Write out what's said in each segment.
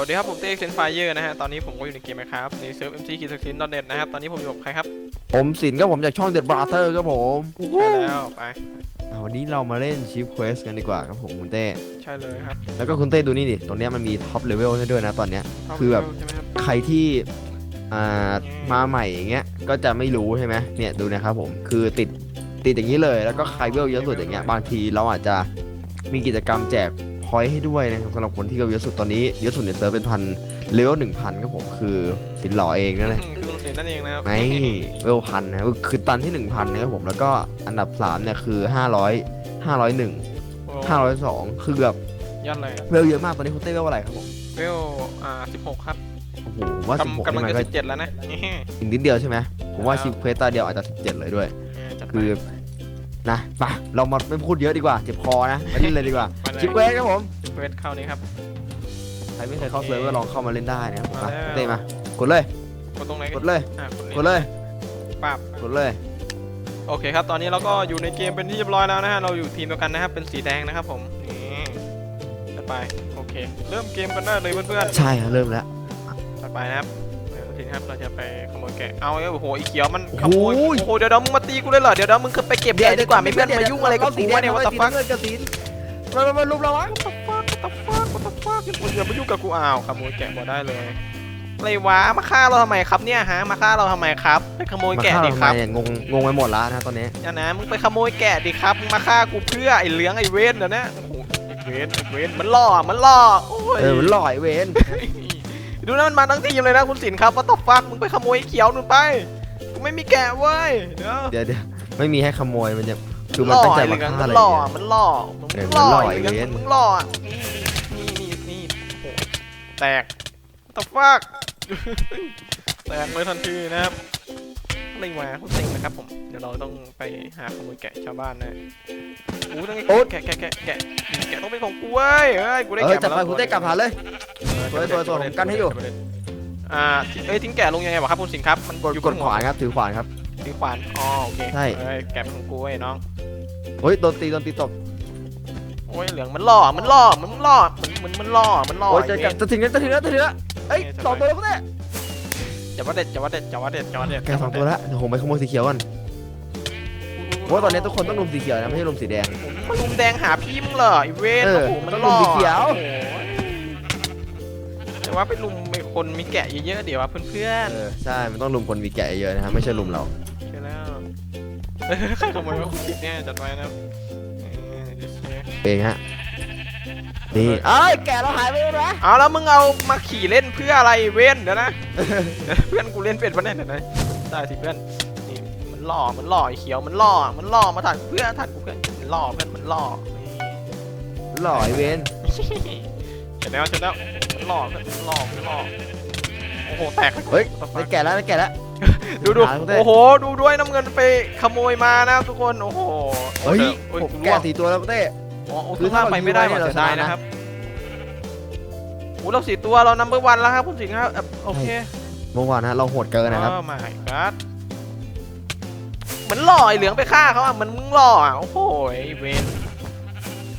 วัสดีครับผมเต้เซนไฟเยอร์นะฮะ ตอนนี้ผมก็อยู่ในเกมนะครับในเซิร์ฟ MC คีสกิน .net นะครับ ตอนนี้ผมอยู่กับใครครับผมสินก็ผมจากช่อง The Brother ครับผมใช่แล้วไปอ่าวันนี้เรามาเล่นชิปเควสกันดีกว่าครับผมคุณเต้ ใช่เลยครับแล้วก็คุณเต้ดูนี่ดิ ตรงเนี้ยมันมีท็อปเลเวลให้ด้วยนะตอนเนี้ย คือแบบ ใช่ไหมครับใครที่อ่ามาใหม่อย่างเงี้ย ก็จะไม่รู้ใช่ไหมเนี่ยดูนะครับผม คือติดติดอย่างนี้เลย แล้วก็ใครเวลเยอะสุดอย่างเงี้ย บางทีเราอาจจะมีกิจกรรมแจก พอยต์ให้ด้วยนะครับสำหรับคนที่เวลเยอะสุดตอนนี้เยอะสุดในเซิร์ฟเป็นพันเลเวลหนึ่งพันครับผมคือสินหล่อเองนั่นแหละอืมคือคุณเซนนั่นเองนะครับไม่เวลพันนะคือตันที่1,000นะครับผมแล้วก็อันดับ3เนี่ยคือ500 501โอ้502คือแบบยอดเลยเวลเยอะมากตอนนี้คุณเต้เวลอะไรครับผมเวลอ่า16ครับโอ้โหผมว่ากำ16กำลันี่งมันจะก็17แล้วนะนี่อีกนิดเดียวใช่ไหมผมว่าครับชิปเควสตาเดียวอาจจะ17เลยด้วยเออจัดไปคือ นะไปเรามาไม่พูดเยอะดีกว่าเจ็บคอนะมาเล่นเลยดีกว่าไปเลย ชิปเควสครับผมเควสเข้านี้ครับ ใครไม่เคยเข้าเซิร์ฟก็ลองเข้ามาเล่นได้นะครับผมไปมาแล้ว เต้มากดเลย กดตรงไหนกดเลย อะกดกดเลย ปั๊บกดเลย โอเคครับ ตอนนี้เราก็อยู่ในเกมเป็นที่เรียบร้อยแล้วนะฮะ เราอยู่ทีมเดียวกันนะครับ เป็นสีแดงนะครับผม นี่จะไป โอเค เริ่มเกมกันได้เลยเพื่อนใช่ครับเริ่มแล้วๆจะไปนะครับ เดี๋ยวทีนะครับเราจะไปขโมยแกะเอาไอ้โอ้โหอีเขียวมันขโมยโอ้ยโอ้โหเดี๋ยวเดี๋ยวมึงมาตีกูเลยเหรอเดี๋ยวเดี๋ยวมึงขึ้นไปเก็บแกะดีกว่าไม่เพื่อนมายุ่งอะไรกับกูวะเนี่ยวัตฟักเงินกระสินมามามาลุมเราวะวัตฟักวัตฟักวัตฟักอย่ามายุ่งกับกูอ้าวขโมยแกะมาได้เลยอะไรวะมาฆ่าเราทำไมครับเนี่ยฮะมาฆ่าเราทำไมครับไปขโมยมาแกะฆ่าดิเราคทำไมรับเนี่ยงงงงไปหมดแล้วนะตอนนี้อย่านะมึงไปขโมยแกะดิครับมึงมาฆ่ากูเพื่อไอ้เหลืองไอ้เวนเดี๋ยวนะโอ้โหไอ้เวนไอ้เวนมันล่อมันล่อโอ้ยเออมันหล่อยเวน ดูนะมันมาทั้งทีมเลยนะคุณสินครับว่าตบฟักมึงไปขโมยไอ้เขียวนู่นไปกูไม่มีแกะเว้ยเดี๋ยวเดี๋ยวเดี๋ยวไม่มีให้ขโมยมันจะคือมันล่อตั้งใจไอ้เหมาลืองฆ่ามัอะไรนล่อเนี่ยมันล่อมึงเออล่อมันล่อไอ้เหลืองไอ้เวนมึงล่อนี่นี่นี่โอ้โหแตกตบฟักแตกเลยทันทีนะครับอะไรวะคุณสิงนะครับผมเดี๋ยวเราต้องไปหาขโมยแกะชาวบ้านนะโอ้ยต้องแกะแกะแกะแกะแกะต้องเป็นของกูเว้ยเอ้ยกูได้เออแกะจัดมาไปแล้วคุณได้กลับหาเลย สวยสวยสวยผมกันให้อยู่ อ่าทิ้งเอ้ยทิ้งแกะลงยังไงวะครับคุณสินครับมันกดอยู่กดขวานครับถือขวานครับ ถือขวานอ๋อโอเคใช่ เอ้ยแกะเป็นของกูเว้ยน้อง เฮ้ยโดนตีโดนตีตบโอ้ยเหลืองมันล่อ มันล่อ มันล่อ มันมันมันล่อ มันล่อโอ้ยไอ้จะเวจะรจะถึงแล้วจะถึงแล้วจะถึงแล้วเอ้ยโอเคสองตัวแล้วคุณได้จะว่าเด็ดจะว่าเด็ดจะว่าเด็ดจะว่าเด็ดแกสองตัวแล้วเดี๋ยวผมไปขโมยสีเขียวก่อนเพราะว่าตอนนี้ทุกคนต้องลุมสีเขียวนะไม่ใช่ลุมสีแดง มันลุมแดงหาพี่มึงเหรอไอ้เวนเออโอ้โหมันต้องล่อลุมสีเขียว โอ้โหแต่ ว่าไปลุมไปคนมีแกะเยอะๆเดี๋ยวว่าเพื่อนเออใช่ มันต้องลุมคนมีแกะเยอะนะครับไม่ใช่ลุมเรา ๆใช่แล้วเออใครขโมยมาคุณสินเนี่ยจัดไว้นะครับเออเดี๋ยวเช็คเองฮะ นี่เอ้ยแกะเราหายไปแล้วนะเอาแล้วมึงเอามาขี่เล่นเพื่ออะไรเว้นเดี๋ยวนะเพื่อนกูเล่นเป็ดปะเนี่ยเดี๋ยวนะได้สิเพื่อนนี่มันล่อมันล่อไอ้เขียวมันล่อมันล่อมาถัดเพื่อนถัดกูเพื่อนมันล่อเพื่อนมันล่อ หล่อไอเวน นี่เห็นแล้วเห็นแล้วมันล่อเพื่อนมันล่อมันล่อโอ้โหแตกเฮ้ยได้แกะแล้วได้แกะแล้ว ดูดูหากูได้โอ้โหดูด้วยน้ำเงินไปขโมยมานะทุกคนโอ้โหเฮ้ยโอ้ยผมกูแกะร่วงสี่ตัวแล้วคุณเต้อ๋อโอ้คือคือถ้าถ้าไปไม่ได้เราหมดยื้อไว้เสียดายเนี่ยเราชนะนะนะครับโอ้เราสี่ตัวเรานัมเบอร์วันแล้วครับคุณสิงห์ครับเอ่อโอเคเมื่อวานนะเราโหดเกินนะครับโอ้ my god มันหล่อไอ้เหลืองไปฆ่าเขาอะมันมึงหล่ออะโอ้โหไอ้เวน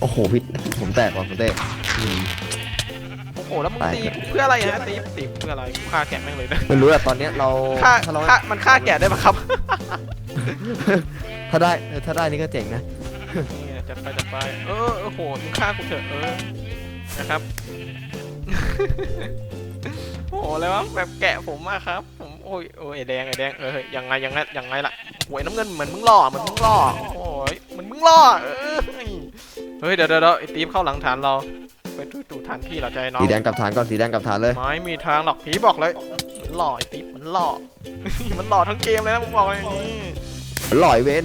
โอ้โหพิษผมแตกว่ะคุณเต้อืม โอ้โหแล้วมึงไปตีกูเพื่ออะไรฮะตีตีเพื่ออะไรกูฆ่าแกะแม่งเลยนะไม่รู้อะตอนเนี้ยเราฆ่าถ้าเราฆ่ามันฆ่าแกะได้ปะครับถ้าได้เออถ้าได้นี่ก็เจ๋งนะนี่จัดไปจัดไปเออโอ้โหมึงฆ่ากูเถอะเออนะครับ โอ้โหอะไรวะแบบแกะผมมากครับ ผมโอ้ยโอ้ยไอ้แดงไอ้แดงเออยังไงยังไงยังไงล่ะโอ้ยน้ำเงินเหมือนมึงหล่อเหมือนมึงหล่อโอ้ยเหมือนมึงหล่อเออเฮ้ยเดี๋ยวเดี๋ยวเดี๋ยวไอ้ตีฟเข้าหลังฐานเรา ไปดูดูฐานพี่เราใจน้องสีแดงกับฐานก่อนสีแดงกับฐานเลย ไม่มีทางหรอกผีบอกเลยมันหล่อไอ้ติ๊บมันหล่อ มันหล่อทั้งเกมเลยนะผมบอกเลยนี่หล่อยเวน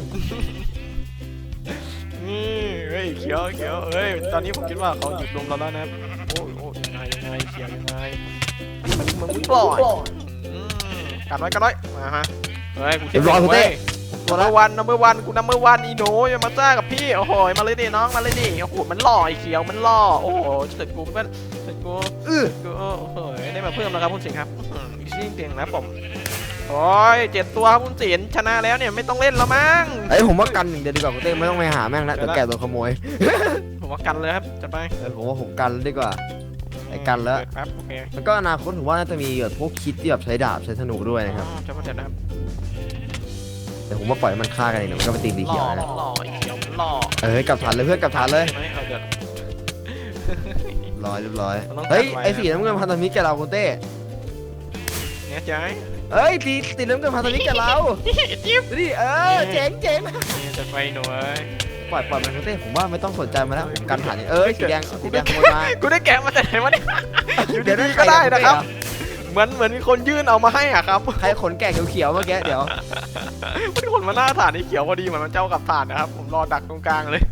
นี่เฮ้ยเขียวเขียวเฮ้ยตอนนี้ผมคิดว่าเขาหยุดลมเราแล้วนะโอ้ยโอ้ยยังไงยังไงเขียวยังไงมันมันมึงหล่ออืมกันไว้กันไว้มาฮะเฮ้ยกูเรียบร้อยคุณเต้ นัมเบอร์วันนัมเบอร์วันกูนัมเบอร์วันอีโหนอย่ามาจ้ากับพี่โอ้โหมาเลยดิน้องมาเลยดิโอ้โหมันหล่อไอ้เขียวมันหล่อโอ้โหเสร็จกูเพื่อนเสร็จกูอื้อก็โอ้โหได้มาเพิ่มแล้วครับคุณสิงห์ครับอื้อหืออีกสิ่งเตียงนะผมโอ้ยเจ็ดตัวครับคุณสิงห์ชนะแล้วเนี่ยไม่ต้องเล่นแล้วมั้งไอ้ยผมว่ากันอย่างเดียวดีกว่าคุณเต้ไม่ต้องไปหาแม่งแล้วเดี๋เดี๋ยยววแกะตัวขโมยผมว่ากันเลยครับจะไปเออผมว่าผมกันดีกว่าไอ้กันแล้วเปิดแป๊บโอเคแล้วก็อนาคตผมว่าน่าจะมีแบบพวกคิดที่แบบใช้ดาบใช้ธนูด้วยนะครับอ๋อจะมาเสร็จแล้วครับ แต่ผมว่าปล่อยให้มันฆ่ากันเองเดี๋ยวมันก็ไปตีสีหล่เขียวอนะหล่อไอ้เขียวมันหล่อเอ้ยกลับฐานเลยเพื่อนกลับฐานเลยใช่ไหมเอาเดี๋ยว ร้อยเรียบร้อยมันต้องเฮ้ยกันไว้ไอ้สีน้ำเงินพันธมิตรกับเราคุณเต้เนี่ยใจเอ้ยตีตีน้ำเงินพันธมิตรกับเราจิ๊บดิเออเจ๋งเจ๋งนี่จะไปหน่วยปล่อยปล่อยมันคุณเต้ผมว่าไม่ต้องสนใจมันแล้วผมกันฐานนี่เอ้ยสีแดงสีแดงขโมยมา กูได้แกะมาแต่ไหนวะเนี่ย อยู่เดี๋ยวดีๆก็ได้นะครับใเหมือนเหมือนมีคนยื่นเอามาให้อะครับครขนแก่เขียวๆเมื่อกี้เดี๋ยวมันคนมาหน้าฐานนี่เขียวพอดีเหมือนมันเจ้ากับฐานนะครับ ผมรอดักตรงกลางเลย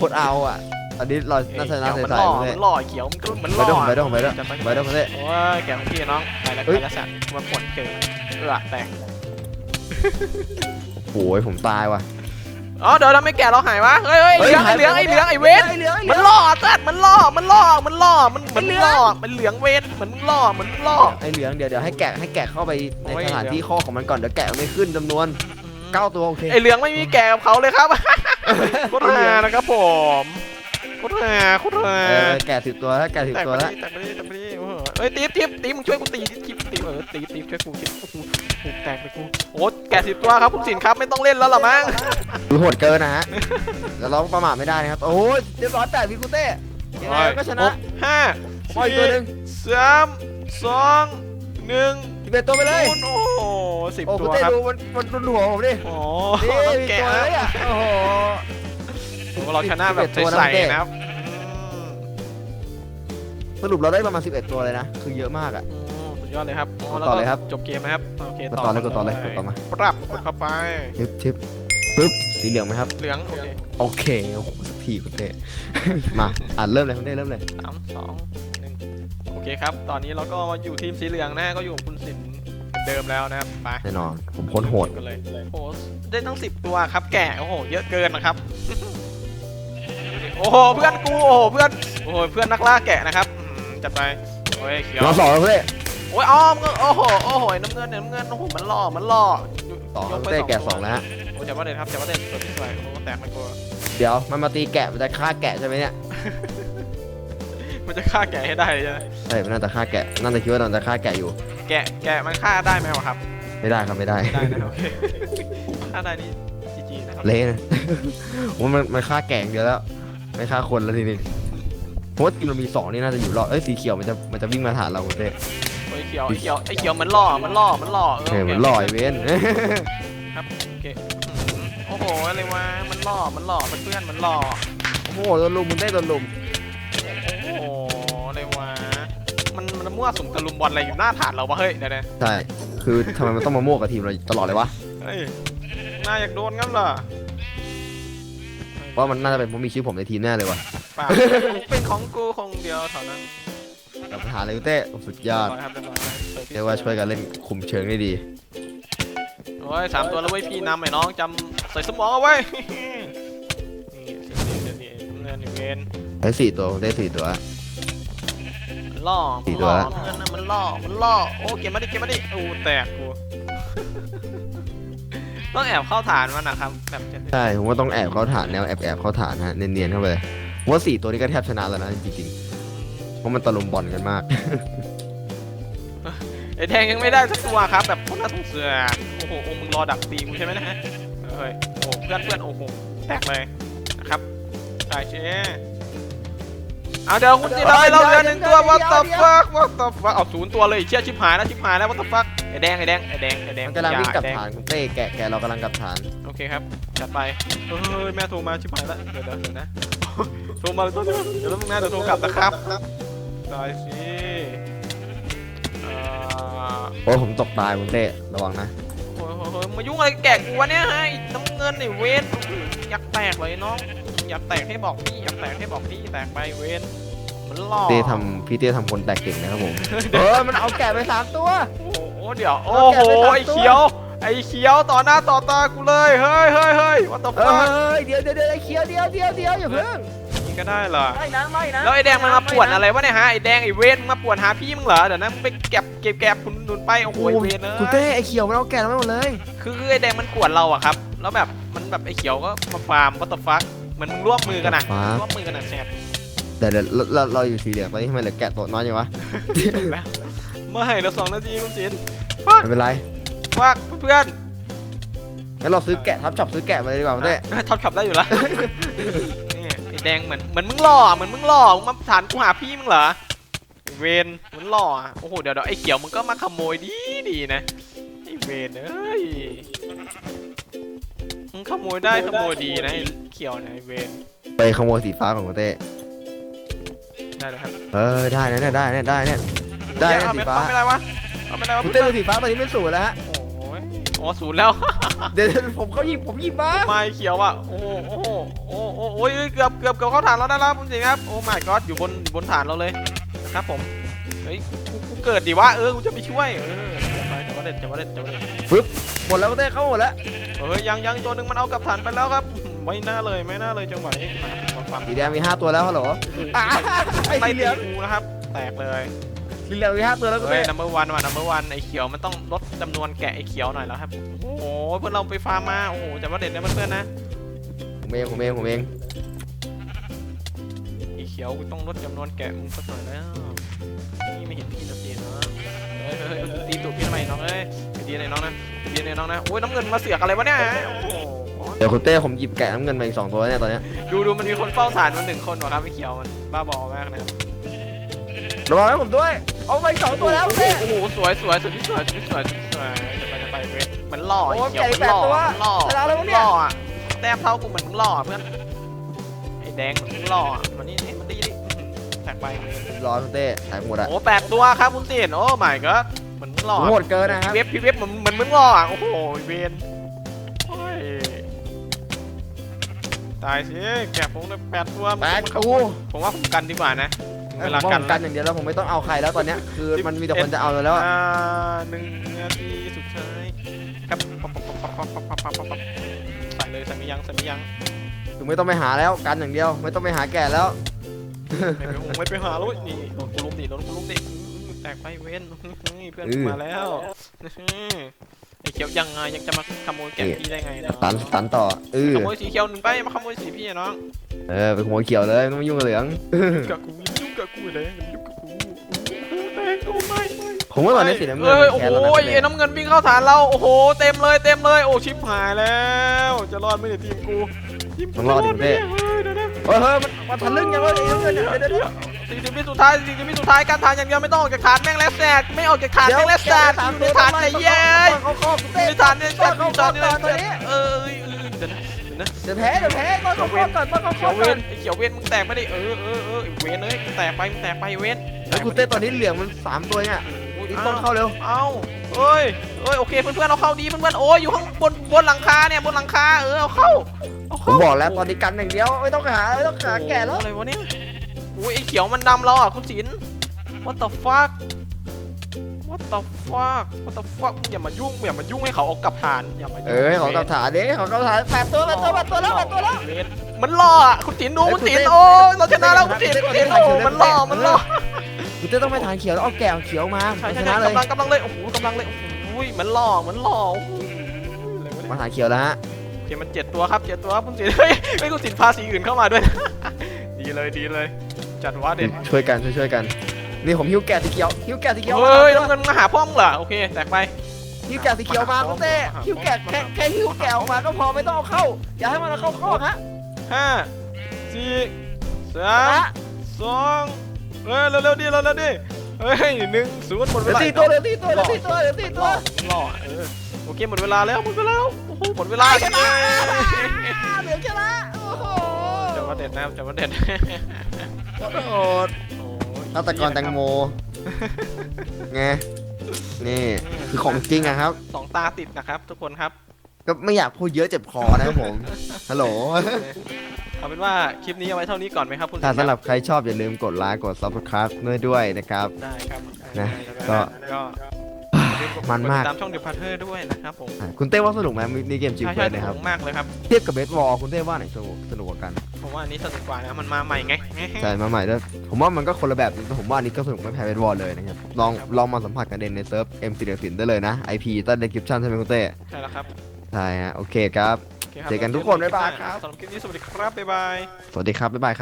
กดเอาอะอันนี้เราน่าจะน่าเขียวใส่มันใส่หล่อคุณเต้มันหล่อเขียวมันก็มันหไปล่อด้วยไปด้วยไปด้วยจะไปไปด้วยคุณเต้โอ้ยแกของพี่น้องไปแล้วเอ้ไปยแล้วสัตว์มาปวดเจอเออแตกโอ้ยผมตายว่ะ อ๋อเดี๋ยวทำไมแกะเราหายวะเฮ้ยเฮ้ยเหลืองไอ้เหลืองไอ้เหลืองไอ้เวทไอ้เหลืองไอ้เหลืมัอนงล่อสัตว์มันล่อมันล่อมันล่อมันเหมือนไอ้เหลืล่องอมันเหลืองเวทเหมือนมึงล่อเหมือนมึงล่อไอ้เหลืองเดี๋ยวเดี๋ยวให้แกะให้แกะเข้าไปในโอ้ยสถานที่ข้อของมันก่อนเดี๋ยวแกะไม่ขึ้นจำนวนเก้าตัวโอเคไอ้เหลืองไม่มีแกะกับเขาเลยครับโคตรฮานะครับผมโคตรฮาโคตรฮาเออแกะสิบตัวแล้วแกะสิบแตกตัวไปแล้วดิแตกไปดิแตกไปดิโอ้โหเอ้ยตีฟตีฟตีฟมึงช่วยกูตีตีฟตีฟเออตีฟตีฟช่วยกูตี ฟโอ้โหโอ้โหแตกไปกูโอ้แกะสิบตัวครับคุณสินครับไม่ต้องเล่นแล้วหรอมั้งดูโหดเกินนะฮะแล้วเราประมาทไม่ได้นะครับ โอ้ยเรียบร้อยแต่พี่กุเต้ยังไงก็ชนะหกห้าปล่อยตัวหนึ่งสามสองหนึ่งสิบเอ็ดตัวไปเลยโอ้โหสิบโอ้ตัคุณวเต้ครับดูมันมันรุนหัวผมดิโอ้นี่ต้องมีแกะตัวเลยอะโอ้โหโอ้เราชนะแบบ11ตัวนะใสคุณเต้ๆนะครับอืมสรุปเราได้ประมาณ11 ตัวเลยนะ คือเยอะมากอะโอ้สุ ดยอดเลยครับโกดต่อเลยครับ จบเกมนะครับโอเคกดต่อเลยกดต่อเลยกดต่อมาปรับกดเข้าไป ชิปชิปปึ๊บสีเหลืองไหมครับ เหลืองโอเคโอเคโอ้โหสักทีคุณเต้ มาอ่านเริ่มเลยคุณเต้เริ่มเลยสามสองหนึ่งโอเคครับ ตอนนี้เราก็มาอยู่ทีมสีเหลืองนะก็อยู่กับคุณสินเหมือนเดิมแล้วนะครับไปแน่นอน ผมโคตรโหดกันเลยโอ้ได้ทั้งสิบตัวครับ แกะโอ้โหเยอะเกินนะครับ โอ้โหเพื่อนกูโอ้โหเพื่อนโอ้โหเพื่อนนักล่าแกะนะครับอืมจัดไปโอ้ยเขียวรอบสองแล้วคุณเต้ โอ้ยอ้อมเงินโอ้โหโอ้โหน้ำเงินน้ำเงินโอ้โหมันล่อมันล่อสองยครับกคุณไปเต้สองแกะตัวสองแล้วฮะโอ้จับว่าเด่นครับจับว่าเด่นตัวที่สวยโอ้โหแตกมันกลัวเดี๋ยวมันมาตีแกะมันจะฆ่าแกะใช่ไหมเนี่ยมันจะฆ่าแกะให้ได้ใช่ไหมใช่มันน่าจะฆ่าแกะน่าจะคิดว่ามันจะฆ่าแกะอยู่ แกะแกะมันฆ่าได้ไหมวะครับ ไม่ได้ครับไม่ได้ได้นะโอเคฆ่าได้นี่จีจีนะครับเละนะผมว่ามันมันฆ่าแกะอย่างเดียวแล้วไม่ฆ่าคนแล้วทีนี้เพราะว่าทีมเรามีสองนี่น่าจะอยู่รอดเอ้ยสีเขียวมันจะมันจะวิ่งมาฐานเราคุณเต้โอ้ย เขียวไอ้เขียวไอ้เขียวมันล่อมันล่อมันล่อเออเฮ้ยโอเคมันลอยเว้นโอเคอืมโอ้โหอะไรวะมันล่อมันล่อเพื่อนๆมันล่อโอ้โหโดนลุมมันได้โดนลุมโอ้โหอะไรวะมันมันมั่วสุมตะลุมบอลอะไรอยู่หน้าฐานเราวะเฮ้ยเดี๋ยวนะใช่คือทำไมมันต้องมาโม่กับทีมเราตลอดเลยวะเฮ้ยน่าอยากโดนงั้นเหรอเพราะมันน่าจะเป็นเพราะมีชื่อผมในทีมแน่เลยวะ เปล่าเป็นของกูคงเดียวเท่านั้น กับปัญหาเลยคุณเต้โอ้สุดยอดเรียบร้อยครับเรียบร้อยเปิดที่เรียกว่าช่วยกันเล่นคุมเชิงได้ดีโอ้ยสามตัวแล้วเว้ยพี่นำไอ้น้องจำใส่สมองเอาไว้นี่เสียงดีเงินอยู่เวนได้สี่ตัวผมได้สี่ตัวมันล่อสี่มันตัวล่อละ เงินน่ะมันล่อมันล่อโอ้เก็บมาดิเก็บมาดิโอ้แตกกูต้องแอบเข้าฐานมันนะครับแบบจะใช่ผมว่าต้องแอบเข้าฐานแนวแอบแอบเข้าฐานฮะเนียนๆเข้าไปเลยผมว่าสี่ตัวนี้ก็แทบชนะแล้วนะจริงๆ เพราะมันตะลุมบอลกันมาก ไอ้แทงยังไม่ได้สักตัวครับแบบคนน่าสงสารโอ้โหโอ้มึงรอดักตีกูใช่ไหมนะฮะเฮ้ยโอ้โหเพื่อนเพื่อนโอ้โหแตกเลยนะครับใช่เช่เอาเดี๋ยวคุณจีเราเราเหลือหนึ่งตัว what the fuck what the fuck เอาศูนย์ตัวเลยเชี่ยชิบหายแล้วชิบหายแล้ว what the fuck ไอ้แดงไอ้แดงไอ้แดงไอ้แดงมันกำลังวิ่งกลับอย่าไอ้แดฐานคุณเต้แกะแกะเรากำลังกลับฐานโอเคครับจัดไปเฮ้ยแม่โทรมาชิบหายแล้วเดี๋ยวเดี๋ยวเดี๋ยวนะโทรมาเลยโทรมาเดี๋ยวแล้วมึงนะเดี๋ยวโทรกลับนะครับ ได้สิเอ่อโอ้ยผมตกตายคุณเต้ระวังนะ โอ้ยโอ้ยโอ้ยมายุ่งอะไรกับแกะกูวะเนี่ยฮะไอ้น้ำเงินไอ้เวนอยากแตกเลยน้องอยากแตกให้บอกพี่อยากแตกให้บอกพี่แตกไปเวนมันหล่อเต้ทำพี่เต้ทำคนแตกเก่งนะครับผมเออมันเอาแกะไปสามตัว โอ้โหเดี๋ยวโอ้เอาโหแกะไปสามตัวไอ้เขียวไอ้เขียวต่อหน้าต่อตากูเลยเฮ้ยเฮ้ยเฮ้ยวัตถุเอฟักอเดี๋ยวเดี๋ยวเดี๋ยวไอ้เขียวเดี๋ยวเดี๋ยวเดี๋ยวอย่าเพิ่งนี่ ก็ได้เหรอ ไม่นะไม่นะแล้วไอ้แดงมันมาปวดอะไรวะเนี่ยฮะไอ้แดงไอ้เวนมึงมาปวดหาพี่มึงเหรอเดี๋ยวนะมึงไปเก็บเก็บแกบคุณนุนไปโอ้โหไอ้เวนเนคุณอะเต้ไอ้เขียวมันเอาแกะเราไปหมดเลยคือคือไอ้แดงมันปวดเราอะครับ แล้วแบบมันแบบไอ้เขียวก็มาฟาร์มวัตถุฟักเหมือนมึงร่วมมือกันอะฟาร์มร่วมมือกันอะแซดเดี๋ยวเดี๋ยวเราเราเราอยู่สีเหลืองตอนนี้ทำไมเหลือแกะตัวน้อยจังวะแล้วไม่เหลือสองนาทีคุณศิลป์ไม่เป็นไรฟากเพื่อนงั้นเราซื้อแกะทับช็อปซื้อแกะมาเลยดีกว่าคุณเต้ท็อปขับได้อยู่แล้ว นี่ไอ้แดงเหมือนเหมือนมึงหล่อเหมือนมึงหล่อมึงมาฐานกูหาพี่มึงเหรอไอ้เวนเหมือนหล่ออะโอ้โหเดี๋ยวเดี๋ยวไอ้เขียวมึงก็มาขโมยดีดีนะไอ้เวนเอ้ยมึงขโมยได้ขโมยดีนะไอ้เขียวนะไอ้เวนไปขโมยสีฟ้าของคุณเต้ได้เลยครับเออได้นะเนี่ยได้เนี่ยได้เนี่ยได้เหี้ยเนี่ยเอาสีไม่ฟ้าเอาไม่ได้วะเอาไม่ได้วะคุณเต้ดูสีฟ้าตอนนี้เป็นศูนย์แล้วฮะโอ้ยอ๋อศูนย์แล้ว เดี๋ยวเดี๋ยวผมเขาหยิบผมหยิบมาไม่เขียวอะโอ้โหโอ้โหโอ้โหโอ้ยเกือบเกือบเกือบเข้าฐานเราได้แล้วคุณสิงห์ครับโอ้ my god อยู่บนอยู่บนฐานเราเลยนะครับผมเฮ้ยกูกูเกิดดิวะเออกูจะไปช่วยเออไปจะว่าเด็ดจะว่าเด็ดจะว่าเด็ดหมดแล้วคุณเต้เข้าหมดแล้วเฮ้ยยังยังตัวหนึ่งมันเอากลับฐานไปแล้วครับ ไม่น่าเลยไม่น่าเลยจังหวะนี้มาความสีแดงมีห้าตัวแล้วฮัลโหลอะไอ้ไล่สีเหตีลืองกูนะครับ แตกเลย สีเหลืองมีห้าตัวแล้วคุณเฮ้ยเต้ number one ว่ะ number one ไอ้เขียวมันต้องลดจำนวนแกะไอ้เขียวหน่อยแล้วครับ โอ้โหเพื่อนเราไปฟาร์มมา โอ้โหจะว่าเด็ดนะเพื่อนๆนะ ผมเองผมเองผมเองอีเขียวกูต้องลดจำนวนแกะมึงสักหน่อยแล้วนี่ไม่เห็นพี่นะสิเนาะเฮ้ยเฮ้ยเฮ้ยตีตูดพี่ทำไมน้องเอ้ยไปดีเลยน้องนะไปดีเลยน้องนะ โอ้ยน้ำเงินมาเสือกอะไรวะเนี่ย โอ้โห เดี๋ยวคุณเต้ผมหยิบแกะน้ำเงินมาอีกสองตัวเนี่ยตอนเนี้ยดูดูมันมีคนเฝ้าฐานมันหนึ่งคนวะครับไอ้เขียวมันบ้าบอมากนะครับระวังให้ผมด้วย เอาไปสองตัวแล้วคุณเต้โอ้โหสวยสวยสุดที่สวยสุดที่สวยสุดที่สวยจะไปจะไปเว้ยมันหล่อไอ้โอ้เขียวแกะมันแปหดล่อตัวมันหล่อชนะแล้วมันเนี่ย หล่ออะแต้มเท่ากูเหมือนมึงหล่อเพื่อนไอ้แดงเหมือนมึงหล่ออะมันนี่นี่มันตีดิแตกไปร้อนคุณเต้หายหมดอะโอ้แปดตัวครับคุณเตียนโอ้ my god เหมือนมึงหล่อโหดเกินนะครับพี่เว็บพี่เว็บเหมือนเหมือนมึงหล่ออะโอ้โหเวนโอ้ยตายสิแกะผมเลยแปดตัวแปดมันตัวผมว่าผมกันดีกว่านะถึง เวเวลาลากักันนกันอย่างเดียวแล้วผมไม่ต้องเอาใครแล้วตอนเนี้ยคือมันมีแต่คนจะเอาเราแล้วอะอ่าหนึ่งนาทีสุดท้ายครับปั๊บปั๊บปั๊บปั๊บปั๊บปั๊บปั๊บปั๊บปั๊บใส่เลยใส่ไม่ยั้งใส่ไม่ยั้งคือไม่ต้องไปหาแล้วกันอย่างเดียว ไม่ต้องไปหาแกะแล้วไม่ไปไม่ไปหาแล้วนี่โดนกูล้มดิโดนกูล้มดิอื้อแตกไปเว้นนี่เพื่อนกูมาแล้วไอ้เขียวยังไงยังจะมาขโมยแกะพี่ได้ไงเนาะตันตันต่อเออขโมยสีเขียวหนึ่งไปมาขโมยสีพี่อะน้องเออไปขโมยเขียวเลยไม่ต้องมายุ่งกับเหลืองกับกู ยุ่งกับกูเลยยุ่งกับกูแดงโอ้ไม่ผมว่าตอนนี้สีน้ำเงินเอ้ยมันโอ้แค้แล้วนะไอ้น้ำเงินวิ่งเข้าฐานเราโอ้โหเต็มเลยเต็มเลยโอ้ชิปหายแล้ว จะรอดไหมเนี่ยทีมกูทีมกูต้องรอดไหมเนี่ยเฮ้ยเดี๋ยวนะ เฮ้ยเฮ้ยมันมาทะลึ่งยังวะไอ้น้ำเงินเนี่ยเดี๋ยวเดี๋ยว สี่สิบวิสุดท้ายสี่สิบวิสุดท้ายการฐานอย่างเดียวไม่ต้องออกจากฐานแม่งแล้วแสดไม่ออกจากฐานแม่งแล้วแสดอยู่ในฐานไอ้เย้ยอยู่ในฐานเนี่ยต้แสนดอยู่ครฐานเนี่ยก่อเออเออเดี๋ยวนะ นะเดี๋ยวแพ้เดี๋ยวแพ้ต้นเขาครอบก่อนต้นเขาคเขีรยอวบเวก่อนนไอ้เขียวเวนมึงแตกไปดิเออเออเออไอ้เวนเอ้ยมึงแตกไปมึงแตกไปเวนแล้วคุณเต้ตอนนี้เหลืองมันสามตัวเนี่ยโอ้ยนี่อ้าต้นวเข้าเร็ว เอ้าเอ้ยเอ้ยโอเคเพื่อนๆเราเข้าดีเพื่อนๆโอ้ยอยู่ข้างบนบนหลังคาเนี่ยบนหลังคาเออเอาเข้าเอาผมเข้าบอกแล้วตอนนี้กันอย่างเดียวไม่ต้องหาไม่ต้องหาแกะแล้ว อะไรวะเนี่ยโอ้ยไอ้เขียวมันนำเราอะคุณศิลป์ what the fuck what the fuck what the fuck อย่ามายุ่งอย่ามายุ่งให้เขาเอากลับฐานอย่ามายุ่งเอ้ยของกระถาเด้ของกระถาแปดตัวแปดตัวแปดตัวแล้วแปดตัวแล้ว เวนมันหล่ออะคุณศิลป์ดูเฮ้ยคุณศิลคุณป์เต้โอ้ยเราชนะแล้วคุณศิลป์เต้คุณศิลป์เต้โอ้เต้มันหล่อเต้มันหล่อคุณเต้ต้องไปทานเขียวแล้วเอาแกะเขียวมาใช่ชใช่นะเลยกำลังกำลังเลยโอ้โหกำลังเลยโอ้โหมันหล่อมันหล่อโอ้โหอะไรวะเนี่ย มาทานเขียวแล้วฮะโอเคมันเจ็ดตัวครับเจ็ดตัวครับคุณสินเฮ้ยไม่คุณสินพาสีอื่นเข้ามาด้วยนะ ดีเลยดีเลย จัดว่าเด็ดช่วยกันช่วยช่วยกัน นี่ผมหิ้วแกะสีเขียวหิ้วแกะสีเขียวเฮ้ยน้ำเงินมาหาพ่อมึงเหรอโอเคแตกไป หิ้วแกะสีเขียวมาคุณเต้หิ้วแกะแค่แค่หิ้วแกะออกมาก็พอไม่ต้องเอาเข้า อย่าให้มันเอาเข้าข้อฮะห้าสี่สามสองเฮ้ยเร็วๆดิเร็วๆดิเฮ้ยหนึ่งศูนย์หมดเหเวลือลาสี่ตัวเหลือสี่ตัวเหลือสี่ตัวเหลือสี่หตัวล่อหล่อเออโอเคหมดเวลาแล้วหมดเวลาแล้วโอ้โหหมดเวลาชนะเย้เหลือชนะโอ้โหจัดว่าเด็ดนะครับจัดว่าเด็ด โอ้โหโอ้ย ฆาตกรแตงโมไงนี่คือของจริงอะครับ สองตาติดนะครับ ทุกคนครับ ก็ไม่อยากพูดเยอะเจ็บคอนะครับผม ฮัลโหล เอาเป็นว่าคลิปนี้เอาไว้เท่านี้ก่อนไหมครับคุณถ้าสินสำหรับใครชอบอย่าลืมกดไลค์กด subscribe ด้วยด้วยนะครับ ได้ครับนะก็ ก็ก็มันมากดติดตามช่องเดอะพัทเทอร์ด้วยนะครับผมอะคุณเต้ว่าสนุกไหมในเกมจิวใช่เฟิใช่ร์นะครับสนุกมากเลยครับ เทียบกับเบสบอลคุณเต้ว่าไหนสนุกสนุกกว่ากัน ผมว่าอันนี้สนุกกว่านะมันมาใหม่ไงใช่มาใหม่ด้วยผมว่ามันก็คนละแบบแต่ผมว่าอันนี้ก็สนุกไม่แพ้เบสบอลเลยนะครับลองลองมาสัมผัสกันเองในเซิร์ฟเอ็มซีเดียสินได้เลยนะ IP ใต้ description ใช่ไหมคุณเต้ใช่แล้วครับใช่ฮะโอเคครับโอเคครับเจอกันทุกคนบ๊ายบายครับ สำหรับคลิปนี้สวัสดีครับบ๊ายบาย สวัสดีครับบ๊ายบายครับ